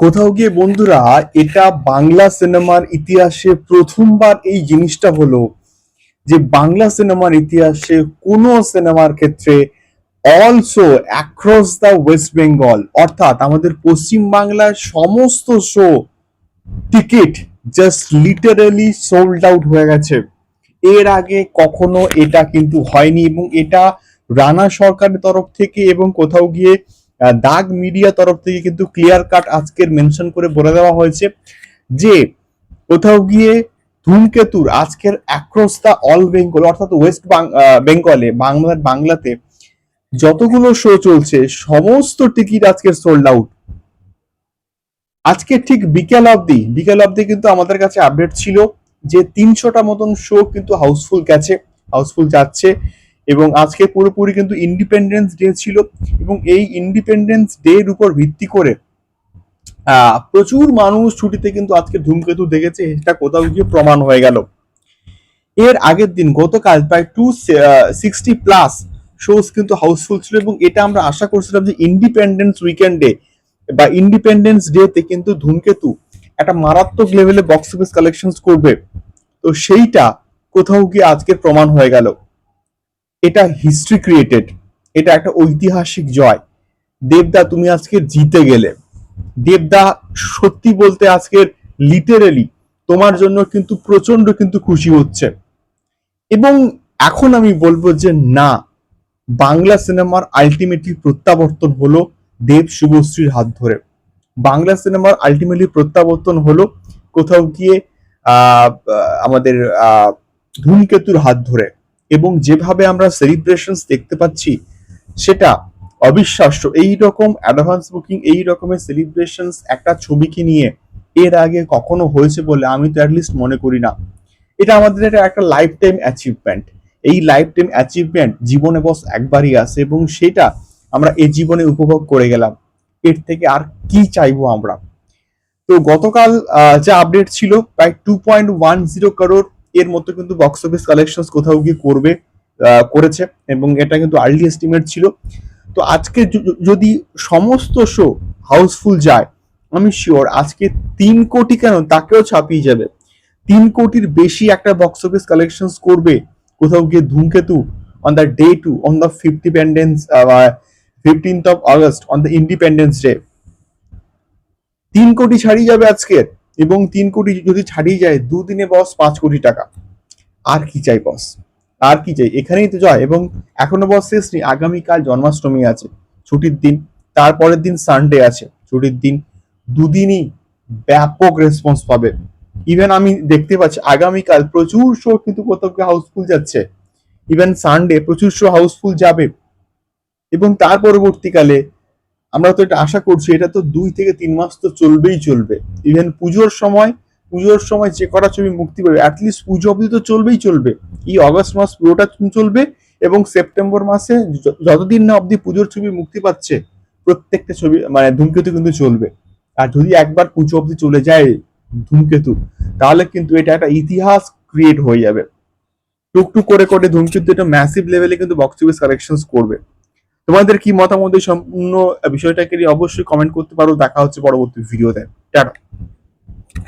কোথাও গিয়ে বন্ধুরা, এটা বাংলা সিনেমার ইতিহাসে প্রথমবার এই জিনিসটা হলো যে বাংলা সিনেমার ইতিহাসে কোনো সিনেমার ক্ষেত্রে also across the West Bengal অর্থাৎ আমাদের পশ্চিম বাংলার সমস্ত show ticket just literally sold out হয়ে গেছে। এর আগে কখনো এটা কিন্তু হয়নি এবং এটা রানা সরকারের তরফ থেকে এবং কোথাও গিয়ে দাগ মিডিয়া তরফ থেকে কিন্তু ক্লিয়ার কাট আজকের মেনশন করে বলে দেওয়া হয়েছে যে কোথাও গিয়ে ধূমকেতুর আজকের অ্যাক্রস দা অল বেঙ্গল অর্থাৎ ওয়েস্ট বেঙ্গলে বাংলার বাংলাতে যতগুলো শো চলছে, সমস্ত টিকিট আজকের সোল্ড আউট আজকে ঠিক বিকেল অবধি বিকেল অবধি কিন্তু আমাদের কাছে আপডেট ছিল যে তিনশোটা মতন শো কিন্তু হাউসফুল গেছে হাউসফুল যাচ্ছে। এবং আজকে পুরোপুরি কিন্তু ইন্ডিপেন্ডেন্স ডে ছিল এবং এই ইন্ডিপেন্ডেন্স ডে এর উপর ভিত্তি করে প্রচুর মানুষ ছুটিতে কিন্তু আজকে ধূমকেতু দেখেছে, এটা কোথাও গিয়ে প্রমাণ হয়ে গেল। এর আগের দিন গতকাল প্রায় টু সিক্সটি প্লাস শোজ কিন্তু হাউসফুল ছিল এবং এটা আমরা আশা করছিলাম যে ইন্ডিপেন্ডেন্স উইকেন্ডে বা ইন্ডিপেন্ডেন্স ডেতে কিন্তু ধূমকেতু একটা মারাত্মক লেভেলে বক্স অফিস কালেকশন করবে। তো সেইটা কোথাও গিয়ে আজকে প্রমাণ হয়ে গেল। এটা হিস্ট্রি ক্রিয়েটেড এটা একটা ঐতিহাসিক জয়। দেবদা, তুমি আজকে জিতে গেলে। দেবদা সত্যি বলতে আজকের লিটারেলি তোমার জন্য কিন্তু প্রচণ্ড কিন্তু খুশি হচ্ছে। এবং এখন আমি বলব যে না, বাংলা সিনেমার আলটিমেটলি প্রত্যাবর্তন হলো দেব শুভশ্রীর হাত ধরে। বাংলা সিনেমার আলটিমেটলি প্রত্যাবর্তন হলো কোথাও গিয়ে আমাদের ধূমকেতুর হাত ধরে। এবং যেভাবে আমরা সেলিব্রেশনস দেখতে পাচ্ছি, সেটা অবিশ্বাস্য। এই রকম অ্যাডভান্স বুকিং এই রকমের সেলিব্রেশনস একটা ছবিকে নিয়ে এর আগে কখনো হয়েছে বলে আমি তো অ্যাটলিস্ট মনে করি না। এটা আমাদের এটা একটা লাইফ টাইম অ্যাচিভমেন্ট এই লাইফ টাইম অ্যাচিভমেন্ট জীবনে বস একবারই আসে এবং সেটা আমরা এই জীবনে উপভোগ করে গেলাম। এর থেকে আর কি চাইব আমরা? তো গতকাল যে আপডেট ছিল, প্রায় two point one zero crore এর মতো কিন্তু বক্স অফিস কালেকশন কোথাও গিয়ে করবে করেছে এবং এটা কিন্তু আর্লি এস্টিমেট ছিল। তো আজকে যদি সমস্ত শো হাউসফুল যায়, আমি শিওর আজকে তিন কোটি কেন তাকেও ছাপিয়ে যাবে? তিন কোটির বেশি একটা বক্স অফিস কালেকশন করবে কোথাও গিয়ে Dhumketu on the day two on the ফিফটিপেন্ডেন্স fifteenth of August on the Independence Day তিন কোটি ছাড়িয়ে যাবে আজকের এবং তিন কোটি যদি ছাড়িয়ে যায়, দুদিনে বস পাঁচ কোটি টাকা। আর কি চাই বস আর কি চাই? এখানেই তো জয়। এবং এখনও বস শেষ নেই। আগামীকাল জন্মাষ্টমী আছে, ছুটির দিন। তারপরের দিন সানডে আছে, ছুটির দিন। দুদিনই ব্যাপক রেসপন্স পাবে। ইভেন আমি দেখতে পাচ্ছি, আগামীকাল প্রচুর শো কিন্তু কোথাও হাউসফুল যাচ্ছে। ইভেন সানডে প্রচুর শো হাউসফুল যাবে। এবং তার পরবর্তীকালে আমরা তো এটা আশা করছি, এটা তো দুই থেকে তিন মাস তো চলবেই চলবে। ইভেন পুজোর সময় পুজোর সময় যে কটা ছবি মুক্তি পাবে অ্যাটলিস্ট পুজো অবধি তো চলবেই চলবে। এই অগস্ট মাস পুরোটা চলবে এবং সেপ্টেম্বর মাসে যতদিন না অবধি পুজোর ছবি মুক্তি পাচ্ছে, প্রত্যেকটা ছবি মানে ধূমকেতু কিন্তু চলবে। আর যদি একবার পুজো অবধি চলে যায় ধূমকেতু, তাহলে কিন্তু এটা একটা ইতিহাস ক্রিয়েট হয়ে যাবে। টুকটুক করে করে ধূমকেতু এটা ম্যাসিভ লেভেলে কিন্তু বক্স অফিস কালেকশন করবে। তোমাদের কি মতামত এই সম্পূর্ণ বিষয়টাকে নিয়ে অবশ্যই কমেন্ট করতে পারো। দেখা হচ্ছে পরবর্তী ভিডিওতে টাটা।